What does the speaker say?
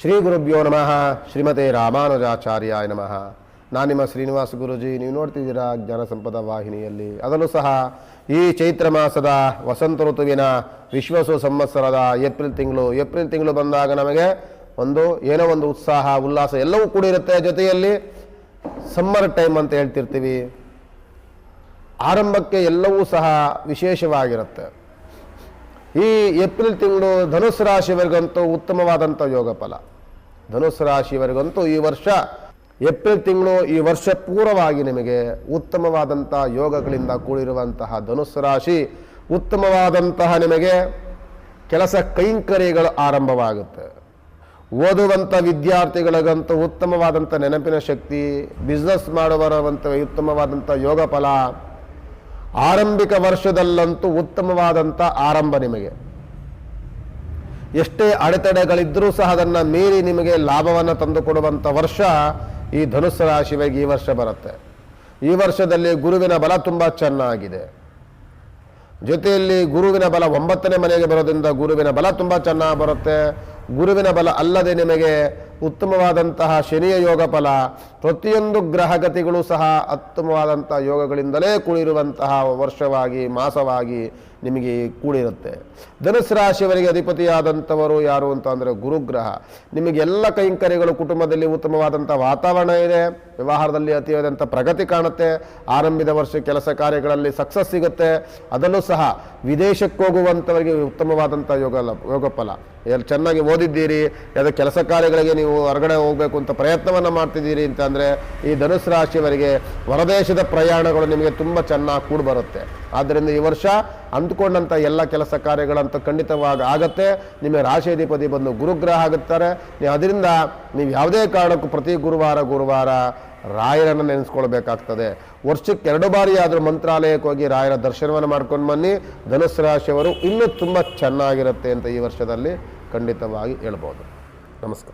ಶ್ರೀ ಗುರುಭ್ಯೋ ನಮಃ. ಶ್ರೀಮತೆ ರಾಮಾನುಜಾಚಾರ್ಯಾಯ ನಮಃ. ನಾನು ನಿಮ್ಮ ಶ್ರೀನಿವಾಸ ಗುರುಜಿ. ನೀವು ನೋಡ್ತಿದ್ದೀರಾ ಜ್ಞಾನ ಸಂಪದ ವಾಹಿನಿಯಲ್ಲಿ. ಅದರಲ್ಲೂ ಸಹ ಈ ಚೈತ್ರ ಮಾಸದ ವಸಂತ ಋತುವಿನ ವಿಶ್ವಸು ಸಂವತ್ಸರದ ಏಪ್ರಿಲ್ ತಿಂಗಳು. ಏಪ್ರಿಲ್ ತಿಂಗಳು ಬಂದಾಗ ನಮಗೆ ಒಂದು ಏನೋ ಒಂದು ಉತ್ಸಾಹ, ಉಲ್ಲಾಸ ಎಲ್ಲವೂ ಕೂಡಿರುತ್ತೆ ಜೊತೆಯಲ್ಲಿ ಸಮ್ಮರ್ ಟೈಮ್ ಅಂತ ಹೇಳ್ತಿರ್ತೀವಿ. ಆರಂಭಕ್ಕೆ ಎಲ್ಲವೂ ಸಹ ವಿಶೇಷವಾಗಿರುತ್ತೆ. ಈ ಏಪ್ರಿಲ್ ತಿಂಗಳು ಧನುಸ್ಸು ರಾಶಿಯವರಿಗಂತೂ ಉತ್ತಮವಾದಂಥ ಯೋಗ ಫಲ. ಧನುಸ್ಸು ರಾಶಿಯವರಿಗಂತೂ ಈ ವರ್ಷ ಏಪ್ರಿಲ್ ತಿಂಗಳು ಈ ವರ್ಷ ಪೂರ್ವವಾಗಿ ನಿಮಗೆ ಉತ್ತಮವಾದಂತಹ ಯೋಗಗಳಿಂದ ಕೂಡಿರುವಂತಹ ಧನುಸ್ಸು ರಾಶಿ, ಉತ್ತಮವಾದಂತಹ ನಿಮಗೆ ಕೆಲಸ ಕೈಂಕರ್ಯಗಳು ಆರಂಭವಾಗುತ್ತೆ. ಓದುವಂಥ ವಿದ್ಯಾರ್ಥಿಗಳಿಗಂತೂ ಉತ್ತಮವಾದಂಥ ನೆನಪಿನ ಶಕ್ತಿ, ಬಿಸ್ನೆಸ್ ಮಾಡುವಂಥ ಉತ್ತಮವಾದಂಥ ಯೋಗ ಫಲ ಆರಂಭಿಕ ವರ್ಷದಲ್ಲಂತೂ ಉತ್ತಮವಾದಂಥ ಆರಂಭ ನಿಮಗೆ. ಎಷ್ಟೇ ಅಡೆತಡೆಗಳಿದ್ದರೂ ಸಹ ಅದನ್ನು ಮೀರಿ ನಿಮಗೆ ಲಾಭವನ್ನು ತಂದುಕೊಡುವಂಥ ವರ್ಷ ಈ ಧನುಸ್ಸು ರಾಶಿಯವರಿಗೆ ಈ ವರ್ಷ ಬರುತ್ತೆ. ಈ ವರ್ಷದಲ್ಲಿ ಗುರುವಿನ ಬಲ ತುಂಬ ಚೆನ್ನಾಗಿದೆ. ಜೊತೆಯಲ್ಲಿ ಗುರುವಿನ ಬಲ ಒಂಬತ್ತನೇ ಮನೆಗೆ ಬರೋದ್ರಿಂದ ಗುರುವಿನ ಬಲ ತುಂಬ ಚೆನ್ನಾಗಿ ಬರುತ್ತೆ. ಗುರುವಿನ ಬಲ ಅಲ್ಲದೆ ನಿಮಗೆ ಉತ್ತಮವಾದಂತಹ ಶನಿಯ ಯೋಗ ಫಲ ಪ್ರತಿಯೊಂದು ಗ್ರಹಗತಿಗಳು ಸಹ ಅತ್ಯುತ್ತಮವಾದಂಥ ಯೋಗಗಳಿಂದಲೇ ಕೂಡಿರುವಂತಹ ವರ್ಷವಾಗಿ ಮಾಸವಾಗಿ ನಿಮಗೆ ಕೂಡಿರುತ್ತೆ. ಧನುಸ್ ರಾಶಿಯವರಿಗೆ ಅಧಿಪತಿಯಾದಂಥವರು ಯಾರು ಅಂತ ಅಂದರೆ ಗುರುಗ್ರಹ. ನಿಮಗೆಲ್ಲ ಕೈಂಕರ್ಯಗಳು ಕುಟುಂಬದಲ್ಲಿ ಉತ್ತಮವಾದಂಥ ವಾತಾವರಣ ಇದೆ. ವ್ಯವಹಾರದಲ್ಲಿ ಅತಿಯಾದಂಥ ಪ್ರಗತಿ ಕಾಣುತ್ತೆ. ಆರಂಭಿದ ವರ್ಷ ಕೆಲಸ ಕಾರ್ಯಗಳಲ್ಲಿ ಸಕ್ಸಸ್ ಸಿಗುತ್ತೆ. ಅದಲ್ಲೂ ಸಹ ವಿದೇಶಕ್ಕೆ ಹೋಗುವಂಥವರಿಗೆ ಉತ್ತಮವಾದಂಥ ಯೋಗ ಯೋಗ ಫಲ ಎಲ್ಲಿ ಚೆನ್ನಾಗಿ ಓದಿದ್ದೀರಿ ಯಾವುದೋ ಕೆಲಸ ಕಾರ್ಯಗಳಿಗೆ ನೀವು ಹೊರಗಡೆ ಹೋಗಬೇಕು ಅಂತ ಪ್ರಯತ್ನವನ್ನು ಮಾಡ್ತಿದ್ದೀರಿ ಅಂತಂದರೆ ಈ ಧನುಸ್ ರಾಶಿಯವರಿಗೆ ಹೊರದೇಶದ ಪ್ರಯಾಣಗಳು ನಿಮಗೆ ತುಂಬ ಚೆನ್ನಾಗಿ ಕೂಡಿ ಬರುತ್ತೆ ಆದ್ದರಿಂದ ಈ ವರ್ಷ ಅಂದ್ಕೊಂಡಂಥ ಎಲ್ಲ ಕೆಲಸ ಕಾರ್ಯಗಳಂತ ಖಂಡಿತವಾಗಿ ಆಗತ್ತೆ. ನಿಮಗೆ ರಾಶಿಯಾಧಿಪತಿ ಬಂದು ಗುರುಗ್ರಹ ಆಗುತ್ತಾರೆ ನೀವು ಅದರಿಂದ ನೀವು ಯಾವುದೇ ಕಾರಣಕ್ಕೂ ಪ್ರತಿ ಗುರುವಾರ ಗುರುವಾರ ರಾಯರನ್ನು ನೆನೆಸ್ಕೊಳ್ಬೇಕಾಗ್ತದೆ. ವರ್ಷಕ್ಕೆ ಎರಡು ಬಾರಿ ಆದರೂ ಮಂತ್ರಾಲಯಕ್ಕೆ ಹೋಗಿ ರಾಯರ ದರ್ಶನವನ್ನು ಮಾಡ್ಕೊಂಡು ಬನ್ನಿ. ಧನುಸ್ ರಾಶಿಯವರು ಇನ್ನೂ ತುಂಬ ಚೆನ್ನಾಗಿರುತ್ತೆ ಅಂತ ಈ ವರ್ಷದಲ್ಲಿ ಖಂಡಿತವಾಗಿ ಹೇಳ್ಬೋದು. ನಮಸ್ಕಾರ.